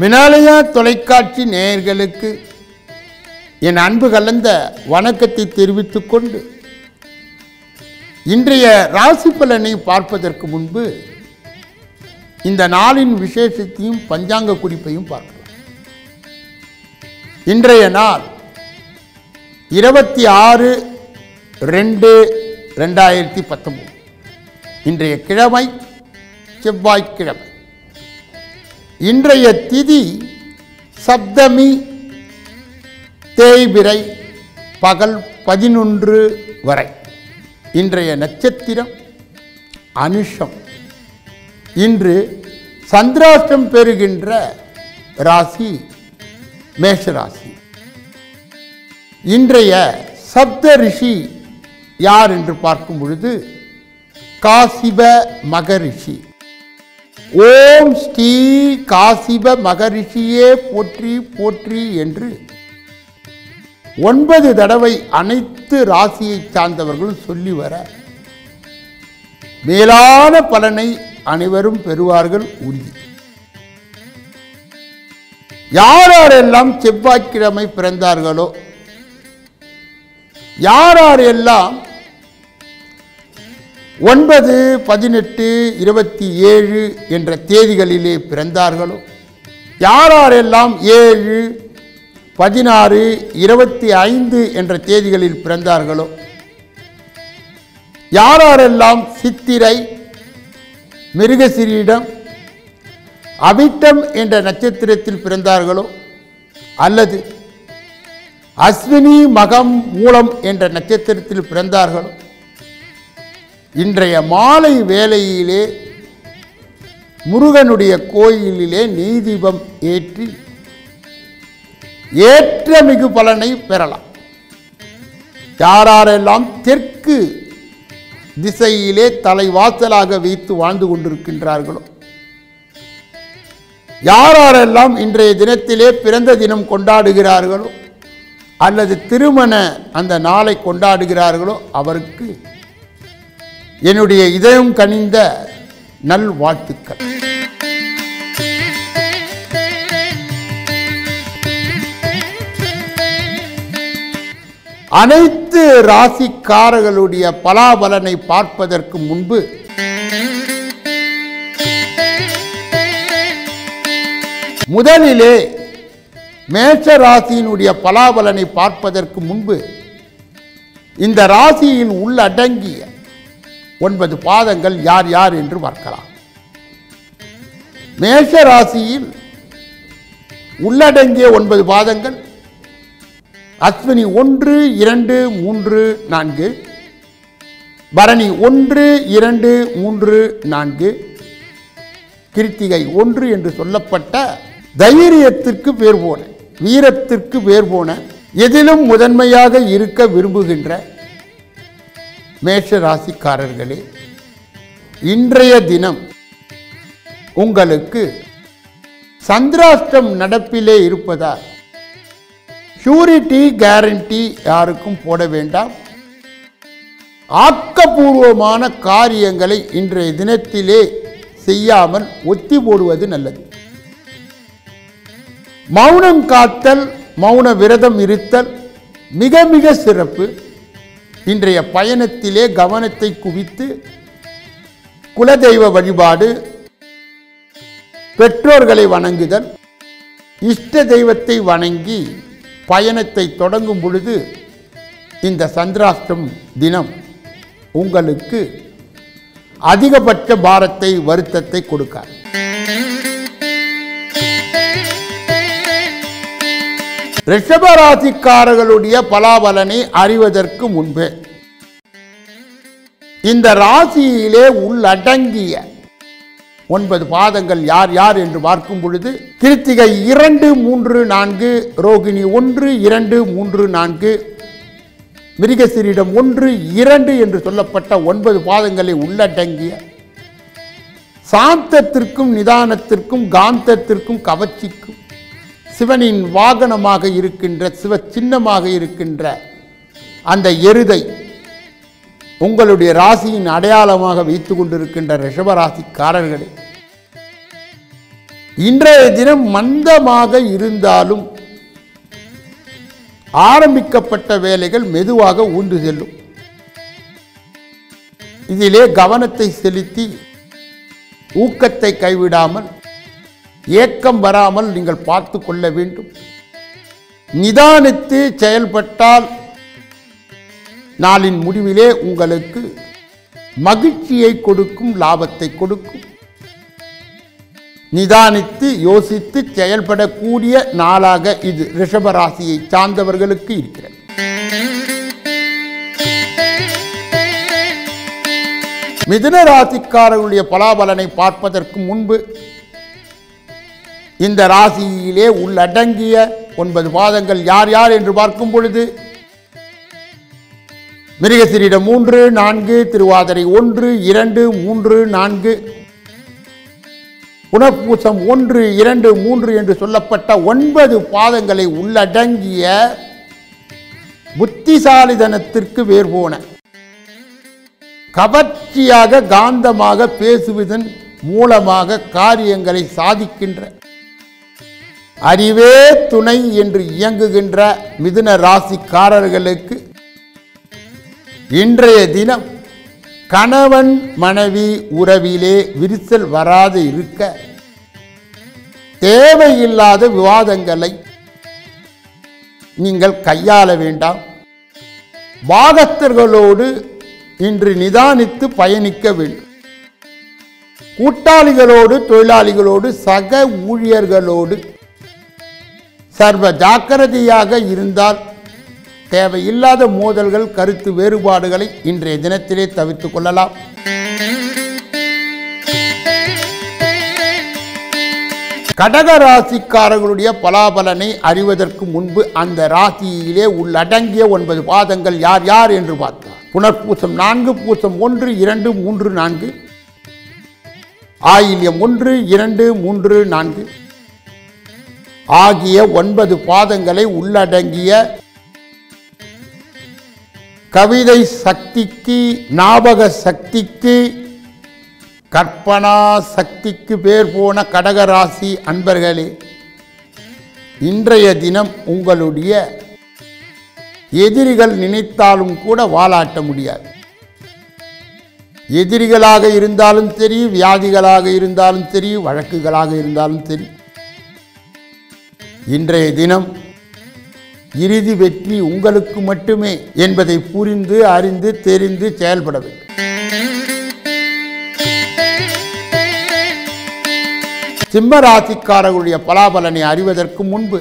மினாலயா தொலைக்காட்சி நேயர்களுக்கு என் அன்பு கலந்த வணக்கத்தை தெரிவித்துக் கொண்டு இன்றைய ராசி பலனை பார்ப்பதற்கு முன்பு இந்த நாளின் விசேஷத்தையும் பஞ்சாங்க குறிப்பையும் பார்க்கலாம். இன்றைய நாள் இருபத்தி ஆறு ரெண்டு ரெண்டாயிரத்தி பத்தொன்பது இன்றைய கிழமை செவ்வாய்க்கிழமை. இன்றைய திதி சப்தமி தேய்பிறை பகல் பதினொன்று வரை. இன்றைய நட்சத்திரம் அனுஷம். இன்று சந்திராஷ்டம் பெறுகின்ற ராசி மேஷராசி. இன்றைய சப்த ரிஷி யார் என்று பார்க்கும் பொழுது காசிப மகரிஷி. ஓம் ஸ்ரீ காசிப மகரிஷியே போற்றி போற்றி என்று ஒன்பது தடவை அனைத்து ராசியை சார்ந்தவர்களும் சொல்லி வர மேலான பலனை அனைவரும் பெறுவார்கள் உறுதி. யாரெல்லாம் செவ்வாய்க்கிழமை பிறந்தார்களோ யாரெல்லாம் ஒன்பது பதினெட்டு இருபத்தி ஏழு என்ற தேதிகளிலே பிறந்தார்களோ? யாரெல்லாம் ஏழு பதினாறு இருபத்தி ஐந்து என்ற தேதிகளில் பிறந்தார்களோ? யாரெல்லாம் சித்திரை மிருகசிரீடம் அவிட்டம் என்ற நட்சத்திரத்தில் பிறந்தார்களோ? அல்லது அஸ்வினி மகம் மூலம் என்ற நட்சத்திரத்தில் பிறந்தார்களோ? இன்றைய மாலை வேளையிலே முருகனுடைய கோயிலிலே நீதிபம் தீபம் ஏற்றி ஏற்ற மிகு பலனை பெறலாம். யாரெல்லாம் தெற்கு திசையிலே தலைவாசலாக வைத்து வாழ்ந்து கொண்டிருக்கின்றார்களோ யாரெல்லாம் இன்றைய தினத்திலே பிறந்த தினம் கொண்டாடுகிறார்களோ அல்லது திருமண அந்த நாளை கொண்டாடுகிறார்களோ அவருக்கு என்னுடைய இதயம் கனிந்த நல் வாழ்த்துக்கள். அனைத்து ராசிக்காரர்களுடைய பலாபலனை பார்ப்பதற்கு முன்பு முதலிலே மேஷ ராசியினுடைய பலாபலனை பார்ப்பதற்கு முன்பு இந்த ராசியில் உள்ளடங்கிய ஒன்பது பாதங்கள் யார் யார் என்று பார்க்கலாம். மேஷ ராசியில் உள்ளடங்கிய ஒன்பது பாதங்கள் அஸ்வினி ஒன்று இரண்டு மூன்று நான்கு பரணி ஒன்று இரண்டு மூன்று நான்கு கிருத்திகை ஒன்று என்று சொல்லப்பட்ட தைரியத்திற்கு பேர் போன வீரத்திற்கு பேர் போன எதிலும் முதன்மையாக இருக்க விரும்புகின்ற மேஷ ராசிக்காரர்களே இன்றைய தினம் உங்களுக்கு சந்திராஷ்டம் நடப்பிலே இருப்பதால் ஷூரிட்டி கேரண்டி யாருக்கும் போட வேண்டாம். ஆக்கப்பூர்வமான காரியங்களை இன்றைய தினத்திலே செய்யாமல் ஒத்தி போடுவது நல்லது. மௌனம் காத்தல் மௌன விரதம் இருத்தல் மிக மிக சிறப்பு. இன்றைய பயணத்திலே கவனத்தை குவித்து குலதெய்வ வழிபாடு பெற்றோர்களை வணங்குதல் இஷ்ட தெய்வத்தை வணங்கி பயணத்தை தொடங்கும் பொழுது இந்த சந்திராஷ்டம் தினம் உங்களுக்கு அதிகபட்ச பாரத்தை வருத்தத்தை கொடுக்காது. ரிஷபராசிக்காரர்களுடைய பலாபலனை அறிவதற்கு முன்பே. இந்த ராசியிலே உள்ளடங்கிய ஒன்பது பாதங்கள் யார் யார் என்று பார்க்கும் பொழுது கிருத்திகை இரண்டு மூன்று நான்கு ரோகிணி ஒன்று இரண்டு மூன்று நான்கு மிருகசிரிடம் ஒன்று இரண்டு என்று சொல்லப்பட்ட ஒன்பது பாதங்களை உள்ளடங்கிய சாந்தத்திற்கும் நிதானத்திற்கும் காந்தத்திற்கும் கவர்ச்சிக்கும் சிவனின் வாகனமாக இருக்கின்ற சிவ சின்னமாக இருக்கின்ற அந்த எருதை உங்களுடைய ராசியின் அடையாளமாக வைத்து கொண்டிருக்கின்ற ரிஷபராசிக்காரர்களே இன்றைய தினம் மந்தமாக இருந்தாலும் ஆரம்பிக்கப்பட்ட வேலைகள் மெதுவாக ஊன்று செல்லும். இதிலே கவனத்தை செலுத்தி ஊக்கத்தை கைவிடாமல் ஏக்கம் வராமல் நீங்கள் பார்த்து கொள்ள வேண்டும். நிதானித்து செயல்பட்டால் நாளின் முடிவிலே உங்களுக்கு மகிழ்ச்சியை கொடுக்கும் லாபத்தை கொடுக்கும். நிதானித்து யோசித்து செயல்படக்கூடிய நாளாக இது ரிஷபராசியை சார்ந்தவர்களுக்கு இருக்கிறது. மிதுன ராசிக்காரர்களுடைய பலாபலனை பார்ப்பதற்கு முன்பு இந்த ராசியிலே உள்ளடங்கிய ஒன்பது பாதங்கள் யார் யார் என்று பார்க்கும் பொழுது மிருகசிரிடம் மூன்று நான்கு திருவாதிரை ஒன்று இரண்டு மூன்று நான்கு புனப்பூசம் ஒன்று இரண்டு மூன்று என்று சொல்லப்பட்ட ஒன்பது பாதங்களை உள்ளடங்கிய புத்திசாலிதனத்திற்கு வேர் போன. கவர்ச்சியாக காந்தமாக பேசுவதன் மூலமாக காரியங்களை சாதிக்கின்ற அறிவே துணை என்று இயங்குகின்ற மிதுன ராசிக்காரர்களுக்கு இன்றைய தினம் கணவன் மனைவி உறவிலே விரிசல் வராது இருக்க தேவையில்லாத விவாதங்களை நீங்கள் கையாள வேண்டாம். பாகத்தர்களோடு இன்று நிதானித்து பயணிக்க வேண்டும். கூட்டாளிகளோடு தொழிலாளிகளோடு சக ஊழியர்களோடு சர்வ ஜாக்கிரதையாக இருந்தால் தேவையில்லாத மோதல்கள் கருத்து வேறுபாடுகளை இன்றைய தினத்திலே தவிர்த்து கொள்ளலாம். கடக ராசிக்காரர்களுடைய பலாபலனை அறிவதற்கு முன்பு அந்த ராசியிலே உள்ளடங்கிய ஒன்பது பாதங்கள் யார் யார் என்று பார்த்தார். புனர்பூசம் நான்கு பூசம் ஒன்று இரண்டு மூன்று நான்கு. ஆயில்யம் ஒன்று இரண்டு மூன்று நான்கு. ஆகிய ஒன்பது பாதங்களை உள்ளடங்கிய கவிதை சக்திக்கு ஞாபக சக்திக்கு கற்பனா சக்திக்கு பேர் போன கடகராசி அன்பர்களே இன்றைய தினம் உங்களுடைய எதிரிகள் நினைத்தாலும் கூட வாலாட்ட முடியாது. எதிரிகளாக இருந்தாலும் சரி வியாதிகளாக இருந்தாலும் சரி வழக்குகளாக இருந்தாலும் சரி இன்றைய தினம் இறுதி வெற்றி உங்களுக்கு மட்டுமே என்பதை புரிந்து அறிந்து தெரிந்து செயல்பட வேண்டும். சிம்ம ராசிக்காரர்களுடைய பலாபலனை அறிவதற்கு முன்பு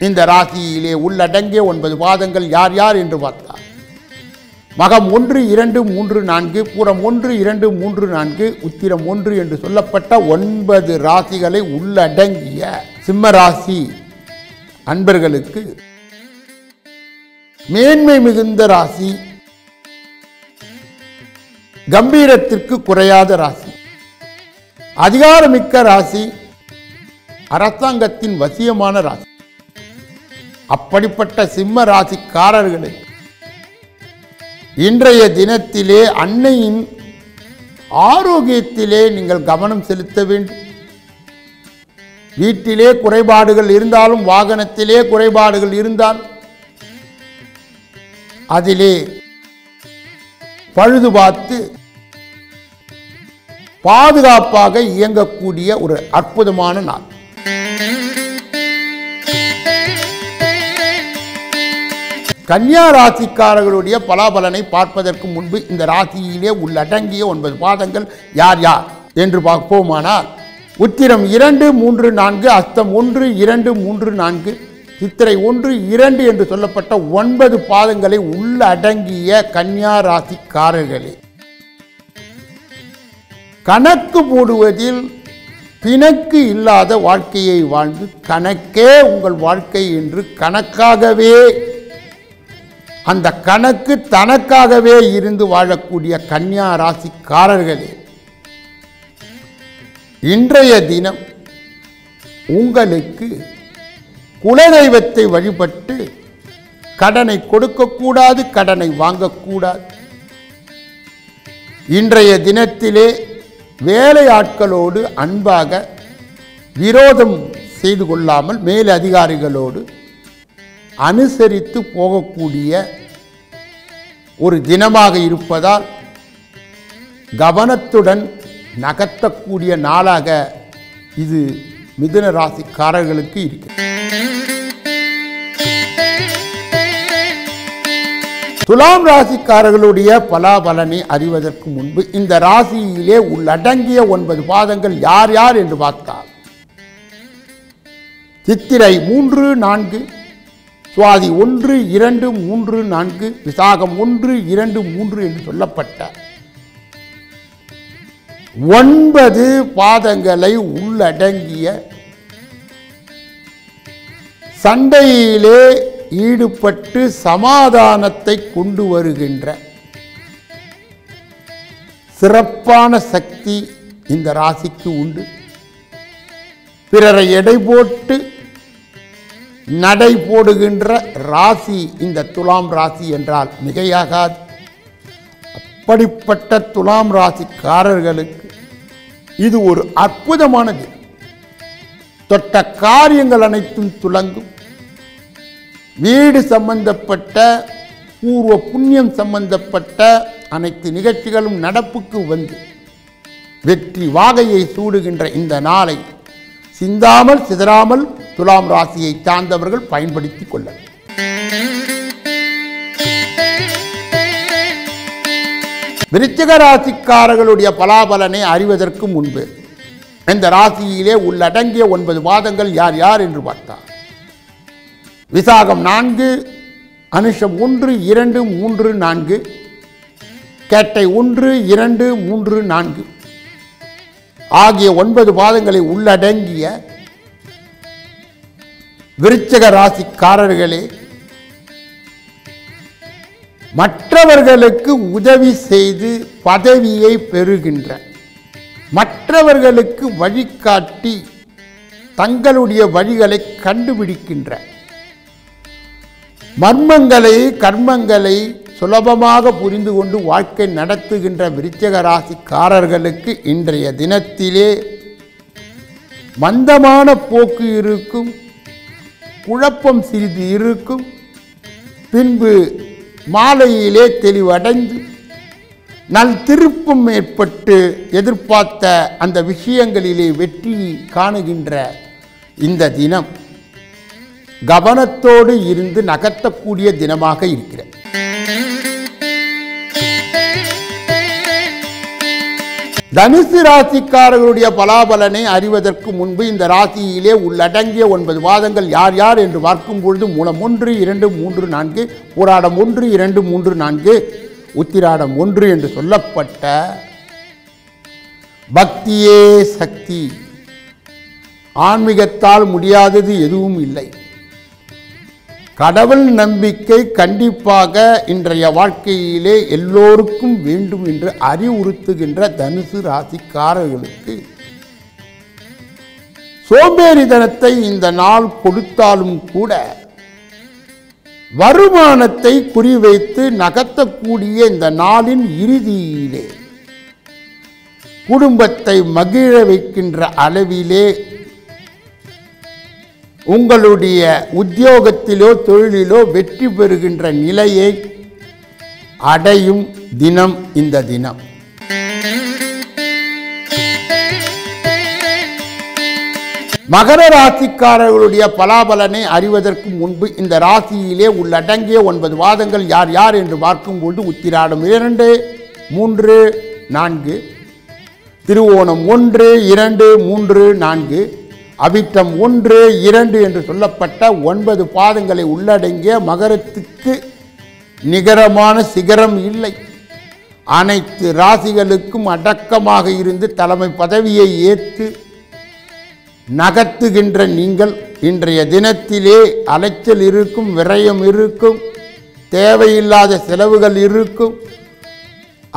இந்த ராசியிலே உள்ளடங்கிய ஒன்பது பாதங்கள் யார் யார் என்று பார்த்தார் மகம் ஒன்று இரண்டு மூன்று நான்கு பூரம் ஒன்று இரண்டு மூன்று நான்கு உத்திரம் ஒன்று என்று சொல்லப்பட்ட ஒன்பது ராசிகளை உள்ளடங்கிய சிம்ம ராசி அன்பர்களுக்கு மேன்மை மிகுந்த ராசி கம்பீரத்திற்கு குறையாத ராசி அதிகாரமிக்க ராசி அரசாங்கத்தின் வசியமான ராசி. அப்படிப்பட்ட சிம்ம ராசிக்காரர்களை இன்றைய தினத்திலே அன்னையின் ஆரோக்கியத்திலே நீங்கள் கவனம் செலுத்த வேண்டும். வீட்டிலே குறைபாடுகள் இருந்தாலும் வாகனத்திலே குறைபாடுகள் இருந்தால் அதிலே பழுது பார்த்து பாதுகாப்பாக இயங்கக்கூடிய ஒரு அற்புதமான நாள். கன்னியா ராசிக்காரர்களுடைய பலாபலனை பார்ப்பதற்கு முன்பு இந்த ராசியிலே உள்ளடங்கிய ஒன்பது பாதங்கள் யார் யார் என்று பார்ப்போமானால் உத்திரம் இரண்டு மூன்று நான்கு அஸ்தம் ஒன்று இரண்டு மூன்று நான்கு சித்திரை ஒன்று இரண்டு என்று சொல்லப்பட்ட ஒன்பது பாதங்களை உள்ளடங்கிய கன்னியா ராசிக்காரர்களே கணக்கு போடுவதில் பிணக்கு இல்லாத வாழ்க்கையை வாழ்ந்து கணக்கே உங்கள் வாழ்க்கை என்று கணக்காகவே அந்த கணக்கு தனக்காகவே இருந்து வாழக்கூடிய கன்னியா ராசிக்காரர்களே இன்றைய தினம் உங்களுக்கு குலதெய்வத்தை வழிபட்டு கடனை கொடுக்கக்கூடாது கடனை வாங்கக்கூடாது. இன்றைய தினத்திலே வேலையாட்களோடு அன்பாக விரோதம் செய்து கொள்ளாமல் மேல் அதிகாரிகளோடு அனுசரித்து போகக்கூடிய ஒரு தினமாக இருப்பதால் கவனத்துடன் நகர்த்தக்கூடிய நாளாக இது மிதுன ராசிக்காரர்களுக்கு இருக்கு. துலாம் ராசிக்காரர்களுடைய பலாபலனை அறிவதற்கு முன்பு இந்த ராசியிலே உள்ளடங்கிய ஒன்பது பாதங்கள் யார் யார் என்று பார்த்தால் சித்திரை மூன்று நான்கு சுவாதி ஒன்று இரண்டு மூன்று நான்கு விசாகம் ஒன்று இரண்டு மூன்று என்று சொல்லப்பட்ட ஒன்பது பாதங்களை உள்ளடங்கிய சண்டையிலே ஈடுபட்டு சமாதானத்தை கொண்டு வருகின்ற சிறப்பான சக்தி இந்த ராசிக்கு உண்டு. பிறரை எடை போட்டு நடை போடுகின்ற ராசி இந்த துலாம் ராசி என்றால் மிகையாகாது. இப்படிப்பட்ட துலாம் ராசிக்காரர்களுக்கு இது ஒரு அற்புதமானது. தொட்ட காரியங்கள் அனைத்தும் துலங்கும். வீடு சம்பந்தப்பட்ட பூர்வ புண்ணியம் சம்பந்தப்பட்ட அனைத்து நிகழ்ச்சிகளும் நடப்புக்கு வந்து வெற்றி வாகையை சூடுகின்ற இந்த நாளை சிந்தாமல் சிதறாமல் துலாம் ராசியை சார்ந்தவர்கள் பயன்படுத்திக் கொள்ளலாம். விருச்சிக ராசிக்காரர்களுடைய பலாபலனை அறிவதற்கு முன்பு இந்த ராசியிலே உள்ளடங்கிய ஒன்பது மாதங்கள் யார் யார் என்று பார்த்தார் விசாகம் நான்கு அனுஷம் ஒன்று இரண்டு மூன்று நான்கு கேட்டை ஒன்று இரண்டு மூன்று நான்கு. ஆகிய ஒன்பது பாதங்களை உள்ளடங்கிய விருச்சக ராசிக்காரர்களே மற்றவர்களுக்கு உதவி செய்து பதவியை பெறுகின்ற மற்றவர்களுக்கு வழிகாட்டி தங்களுடைய வழிகளை கண்டுபிடிக்கின்ற மர்மங்களை கர்மங்களை சுலபமாக புரிந்து கொண்டு வாழ்க்கை நடத்துகின்ற விருச்சக ராசிக்காரர்களுக்கு இன்றைய தினத்திலே மந்தமான போக்கு இருக்கும் குழப்பம் சிறிது இருக்கும். பின்பு மாலையிலே தெளிவடைந்து நல் திருப்பம் ஏற்பட்டு எதிர்பார்த்த அந்த விஷயங்களிலே வெற்றி காணுகின்ற இந்த தினம். கவனத்தோடு இருந்து நகர்த்தக்கூடிய தினமாக இருக்கிறது. தனுசு ராசிக்காரர்களுடைய பலாபலனை அறிவதற்கு முன்பு இந்த ராசியிலே உள்ளடங்கிய ஒன்பது வாதங்கள் யார் யார் என்று பார்க்கும் பொழுது மூலம் ஒன்று இரண்டு மூன்று நான்கு போராடம் ஒன்று இரண்டு மூன்று நான்கு உத்திராடம் ஒன்று என்று சொல்லப்பட்ட பக்தியே சக்தி. ஆன்மீகத்தால் முடியாதது எதுவும் இல்லை. கடவுள் நம்பிக்கை கண்டிப்பாக இன்றைய வாழ்க்கையிலே எல்லோருக்கும் வேண்டும் என்று அறிவுறுத்துகின்ற தனுசு ராசிக்காரர்களுக்கு. சோம்பேறிதனத்தை இந்த நாள் கொடுத்தாலும் கூட வருமானத்தை குறிவைத்து நகர்த்தக்கூடிய இந்த நாளின் இறுதியிலே குடும்பத்தை மகிழ வைக்கின்ற அளவிலே உங்களுடைய உத்தியோகத்திலோ தொழிலிலோ வெற்றி பெறுகின்ற நிலையை அடையும் தினம் இந்த தினம். மகர ராசிக்காரர்களுடைய பலாபலனை அறிவதற்கு முன்பு இந்த ராசியிலே உள்ளடங்கிய ஒன்பது வாதங்கள் யார் யார் என்று பார்க்கும்போது உத்திராடம் இரண்டு மூன்று நான்கு. திருவோணம் ஒன்று இரண்டு மூன்று நான்கு. அவிட்டம் ஒன்று இரண்டு என்று சொல்லப்பட்ட ஒன்பது பாதங்களை உள்ளடங்கிய மகரத்துக்கு நிகரமான சிகரம் இல்லை. அனைத்து ராசிகளுக்கும் அடக்கமாக இருந்து தலைமை பதவியை ஏற்று நகர்த்துகின்ற நீங்கள் இன்றைய தினத்திலே அலைச்சல் இருக்கும் விரயம் இருக்கும் தேவையில்லாத செலவுகள் இருக்கும்.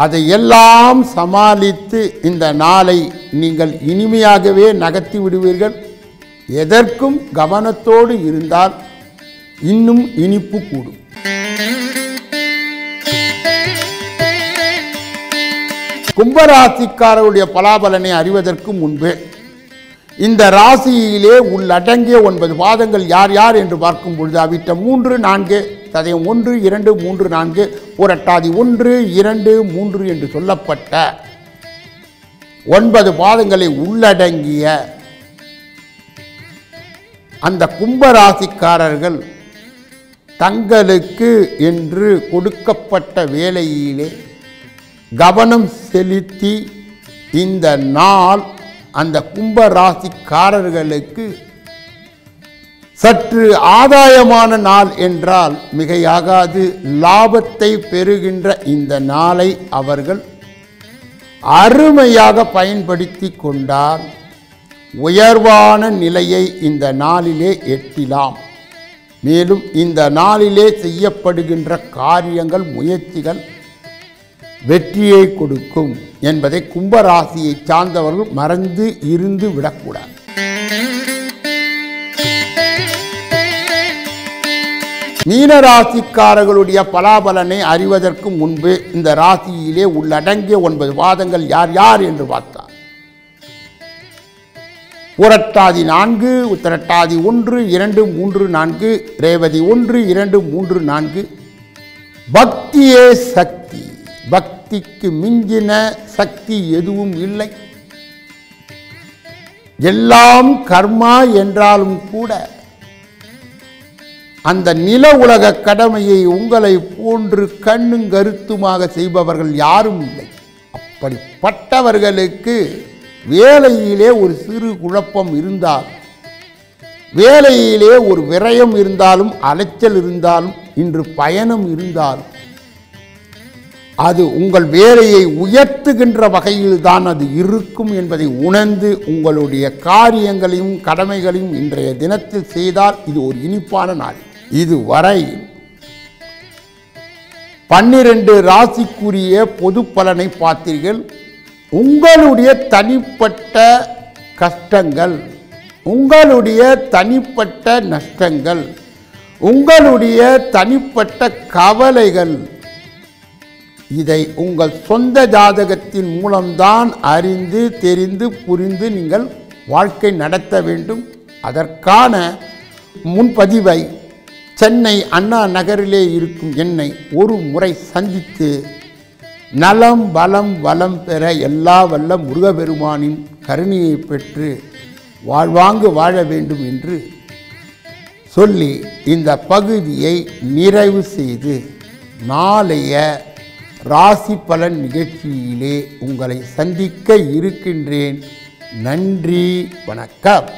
அதை எல்லாம் சமாளித்து இந்த நாளை நீங்கள் இனிமையாகவே நகர்த்தி விடுவீர்கள். எதற்கும் கவனத்தோடு இருந்தால் இன்னும் இனிப்பு கூடும். கும்பராசிக்காரருடைய பலாபலனை அறிவதற்கு முன்பு இந்த ராசியிலே உள்ளடங்கிய ஒன்பது பாதங்கள் யார் யார் என்று பார்க்கும் பொழுது அவிட்ட மூன்று நான்கு சதயம் ஒன்று இரண்டு மூன்று நான்கு புரட்டாதி ஒன்று இரண்டு மூன்று என்று சொல்லப்பட்ட ஒன்பது பாதங்களை உள்ளடங்கிய அந்த கும்பராசிக்காரர்கள் தங்களுக்கு என்று கொடுக்கப்பட்ட வேலையிலே கவனம் செலுத்தி இந்த நாள் அந்த கும்பராசிக்காரர்களுக்கு சற்று ஆதாயமான நாள் என்றால் மிகையாகாது. லாபத்தை பெறுகின்ற இந்த நாளை அவர்கள் அருமையாக பயன்படுத்தி கொண்டால் உயர்வான நிலையை இந்த நாளிலே எட்டிலாம். மேலும் இந்த நாளிலே செய்யப்படுகின்ற காரியங்கள் முயற்சிகள் வெற்றியை கொடுக்கும் என்பதை கும்பராசியை சார்ந்தவர்கள் மறந்து இருந்து விடக்கூடாது. மீனராசிக்காரர்களுடைய பலாபலனை அறிவதற்கு முன்பு இந்த ராசியிலே உள்ளடங்கிய ஒன்பது வாதங்கள் யார் யார் என்று பார்த்தார் புரட்டாதி நான்கு உத்தரட்டாதி ஒன்று இரண்டு மூன்று நான்கு ரேவதி ஒன்று இரண்டு மூன்று நான்கு. பக்தியே சக்தி. பக்திக்கு மிஞ்சின சக்தி எதுவும் இல்லை. எல்லாம் கர்மா என்றாலும் கூட அந்த நில உலக கடமையை உங்களை போன்று கண்ணும் கருத்துமாக செய்பவர்கள் யாரும் இல்லை. அப்படிப்பட்டவர்களுக்கு வேலையிலே ஒரு சிறு குழப்பம் இருந்தால் வேலையிலே ஒரு விரயம் இருந்தாலும் அலைச்சல் இருந்தாலும் இன்று பயணம் இருந்தாலும் அது உங்கள் வேலையை உயர்த்துகின்ற வகையில் தான் அது இருக்கும் என்பதை உணர்ந்து உங்களுடைய காரியங்களையும் கடமைகளையும் இன்றைய தினத்தில் செய்தால் இது ஒரு இனிப்பான நாள். இதுவரை பன்னிரண்டு ராசிக்குரிய பொது பலனை பார்த்தீர்கள். உங்களுடைய தனிப்பட்ட கஷ்டங்கள் உங்களுடைய தனிப்பட்ட நஷ்டங்கள் உங்களுடைய தனிப்பட்ட கவலைகள் இதை உங்கள் சொந்த ஜாதகத்தின் மூலம்தான் அறிந்து தெரிந்து புரிந்து நீங்கள் வாழ்க்கை நடத்த வேண்டும். அதற்கான முன்பதிவை சென்னை அண்ணா நகரிலே இருக்கும் என்னை ஒரு முறை சந்தித்து நலம் பலம் வளம் பெற எல்லா வல்ல முருகபெருமானின் கருணையை பெற்று வாழ்வாங்கு வாழ வேண்டும் என்று சொல்லி இந்த பகுதியை நிறைவு செய்து நாளைய ராசி பலன் நிகழ்ச்சியிலே உங்களை சந்திக்க இருக்கின்றேன். நன்றி வணக்கம்.